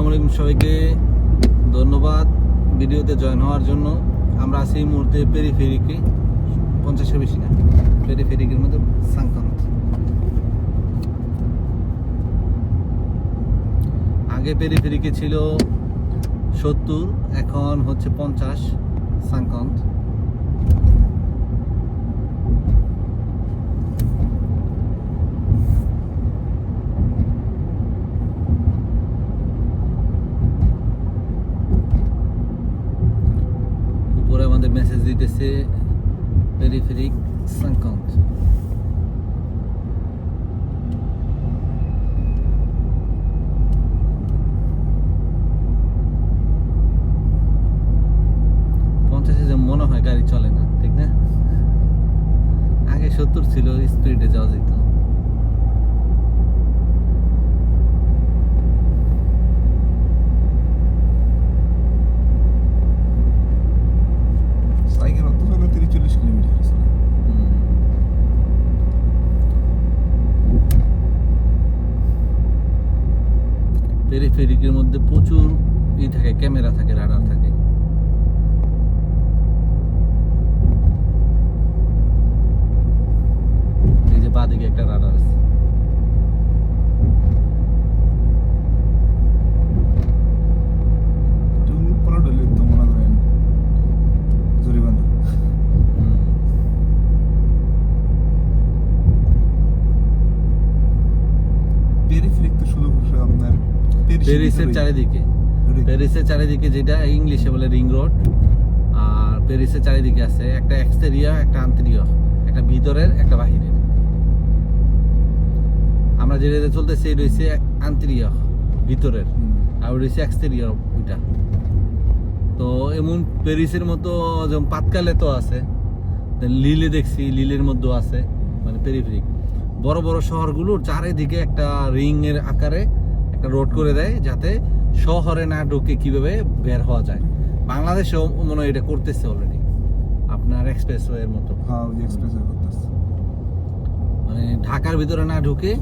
আসসালামু আলাইকুম সবাইকে। ধন্যবাদ ভিডিওতে জয়েন হওয়ার জন্য। আমরা আছি এই মুহূর্তে পেরিফেরিকে পঞ্চাশের বেশি না পেরিফেরিকের মধ্যে সাংকান্ত আগে পেরি পেরিফেরিকে ছিল সত্তর, এখন হচ্ছে পঞ্চাশ সাংকান্ত উপরে আমাদের সাংকান্ত পঞ্চাশে যে মনে হয় গাড়ি চলে না, ঠিক না? আগে সত্তর ছিল স্পিডে যাওয়া যেত। মধ্যে প্রচুর ই থাকে ক্যামেরা থাকে রাডার থাকে। এই যে বাদিকে একটা রাডার আছে একটু উপরে ঢলে তো মনে করেন জরিমানা হুম। পেরিফেরিক তো শুধু শুধু আপনার প্যারিসের চারিদিকে। প্যারিসের চারিদিকে যেটা ইংলিশে বলে রিং রোড আর প্যারিসের চারিদিকে আছে একটা এক্সটেরিয়া একটা আন্তরিয় একটা ভিতরের একটা বাহিরের। আমরা যেটা চলতেছি হচ্ছে আন্তরিয় ভিতরের আর হচ্ছে এক্সটেরিয়র ওইটা। তো এমন প্যারিসের মতো যেমন পাতকালে তো আছে লিলে দেখছি লিলের মধ্যেও আছে মানে পেরিফেরিক বড় বড় শহরগুলোর চারিদিকে একটা রিং এর আকারে একটা রোড করে দেয় যাতে শহরে না ঢুকে কীভাবে বের হওয়া যায়। বাংলাদেশেও মনে হয় এটা করতেছে অলরেডি আপনার এক্সপ্রেস এর মতো। হ্যাঁ করতেছে। মানে ঢাকার ভিতরে না ঢুকে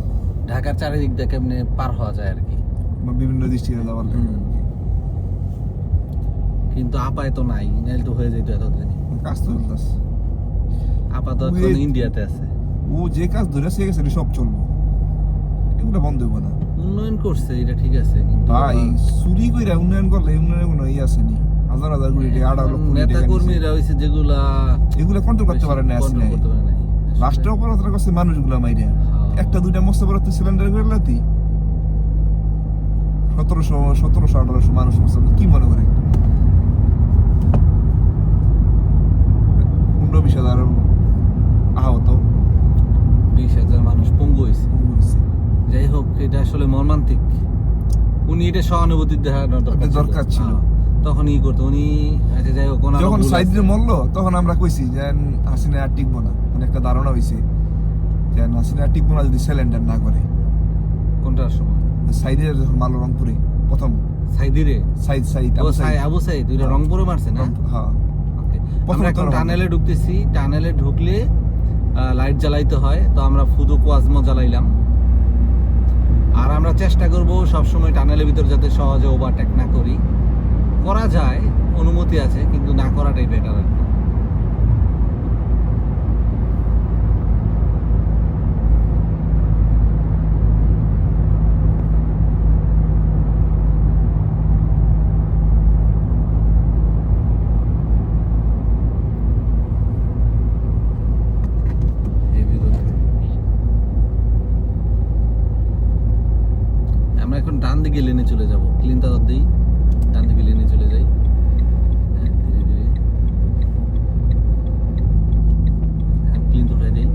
ঢাকার চারিদিক দিয়ে কেমনে পার হওয়া যায় আর কি। বা বিভিন্ন দৃষ্টিতে যাওয়ার কিন্তু আপায় তো নাই নাইলে তো হয়ে যেত এতদিন। কাজ তো চলতেছে। আপাতত ইন্ডিয়াতে আছে। ও যে কাজ ধরে সে গেছে সব চলবো। এগুলো বন্ধ হইব না। উন্নয়ন করছে এটা ঠিক আছে কিন্তু ভাই চুরি কইরা উন্নয়ন করলে উন্নয়নের কোনো ইয়ে আসেনি হাজার হাজার কোটি টাকা আড়াই লক্ষ নেতা। কর্মীরা হইছে যেগুলা এগুলো কন্ট্রোল করতে পারে না আসলে। লাস্টে অপরাধটা করছে মানুষগুলো মাইরা হ্যাঁ। একটা দুইটা মস্ত বড় তো সিলিন্ডার করে লাতি সতেরোশো সতেরোশো আঠারোশো মানুষ। কি মনে করেন পনেরো বিশ হাজার আহত বিশ হাজার মানুষ পঙ্গু হয়েছে পঙ্গু হইছে। যাই হোক এটা আসলে মর্মান্তিক। উনি এটা সহানুভূতি দেখানোর দরকার ছিল। হ্যাঁ, তখন ই করতো। উনি আচ্ছা যাই হোক যখন মরলো তখন আমরা কইছি যে হাসিনা আর টিকবো না। মানে একটা ধারণা হইছে যে হাসিনা আর টিকবো না যদি সিলিন্ডার না করে। কোনটার সময়? যখন মারলো রংপুরে প্রথম। সাইদিরে? সাইড সাইড ও সাই আবু সাইদ ওইটা রংপুরে মারছে না? হ্যাঁ। আমরা এখন টানেলে ঢুকতেছি। টানেলে ঢুকলে লাইট জ্বালাইতে হয়। তো আমরা ফুদু কোয়াজমো জ্বালাইলাম। চেষ্টা করব সবসময় টানেলের ভিতর যাতে সহজে ওভারটেক না করি। করা যায়, অনুমতি আছে, কিন্তু না করাটাই বেটার আর কি Heavy road. আমরা এখন ডান দিকে লেনে চলে যাব। ক্লিন তাদের দিই। ডান দিকে লেনে চলে যাই। হ্যাঁ, ধীরে ধীরে। ক্লিন উঠাই দিই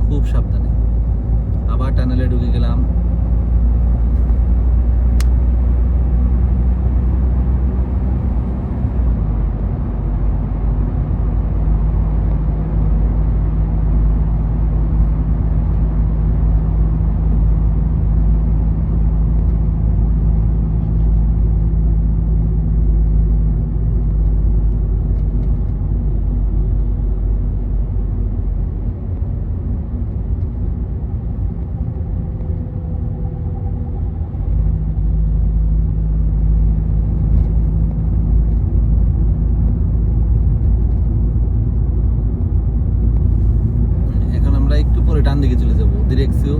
খুব সাবধানে। চলে যাব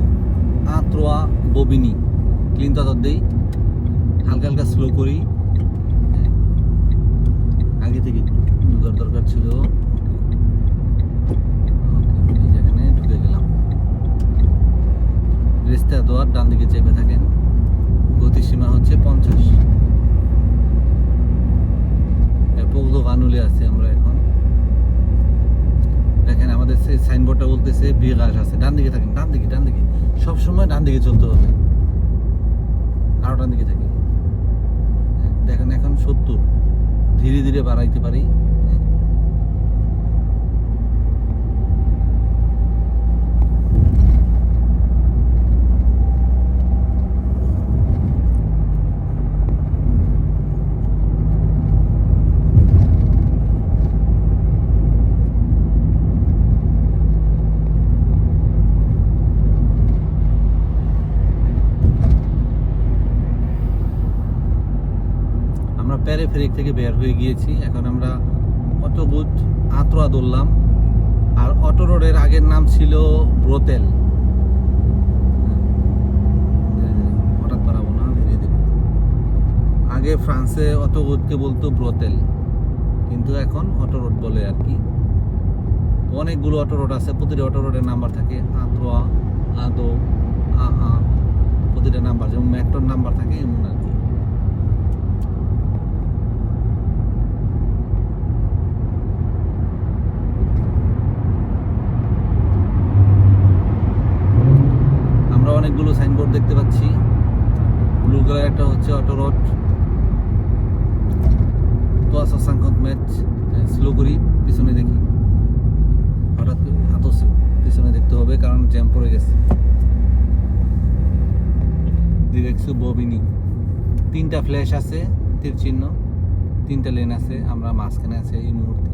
ববিনি। ক্লিন তত দেই। হালকা হালকা স্লো করি। আগে থেকে ঢুকার দরকার ছিল। যেখানে ঢুকে গেলাম রেস্তে দোয়ার ডান দিকে চেপে থাকেন। গতিসীমা হচ্ছে পঞ্চাশ। পোগদো কানুলে আছে আমরা সেই সাইনবোর্ডটা বলতেছে বিকাশ আছে। ডান দিকে থাকেন ডান দিকে ডান দিকে। সবসময় ডান দিকে চলতে হবে। আরও ডান দিকে থাকি। হ্যাঁ, দেখেন এখন সত্তর। ধীরে ধীরে বাড়াইতে পারি হ্যাঁ। আমরা প্যারেফেরিক থেকে বের হয়ে গিয়েছি। এখন আমরা অটোবুট আত্রা দৌড়লাম আর অটো রোডের আগের নাম ছিল ব্রোতেল। হ্যাঁ, হঠাৎ পারাবো না ধীরে ধীরে। আগে ফ্রান্সে অটোবুটকে বলতো ব্রোতেল। কিন্তু এখন অটো রোড বলে আর কি। অনেকগুলো অটো রোড আছে প্রতিটা অটো রোডের নাম্বার থাকে আত্রা আদো আহা প্রতিটা নাম্বার। যেমন মেট্রোর নাম্বার থাকে এমন আর কি আমরা অনেকগুলো সাইনবোর্ড দেখতে পাচ্ছি। ব্লু কালার একটা হচ্ছে অটো রোড তো আসা সাংকত ম্যাচ স্লো করি, পিছনে দেখি। হঠাৎ আতসে পিছনে দেখতে হবে কারণ জ্যাম পড়ে গেছে। ডিরেক্সু ববিনি তিনটা ফ্ল্যাশ আছে, তীর চিহ্ন। তিনটা লেন আছে, আমরা মাঝখানে আছে এই মুহূর্তে।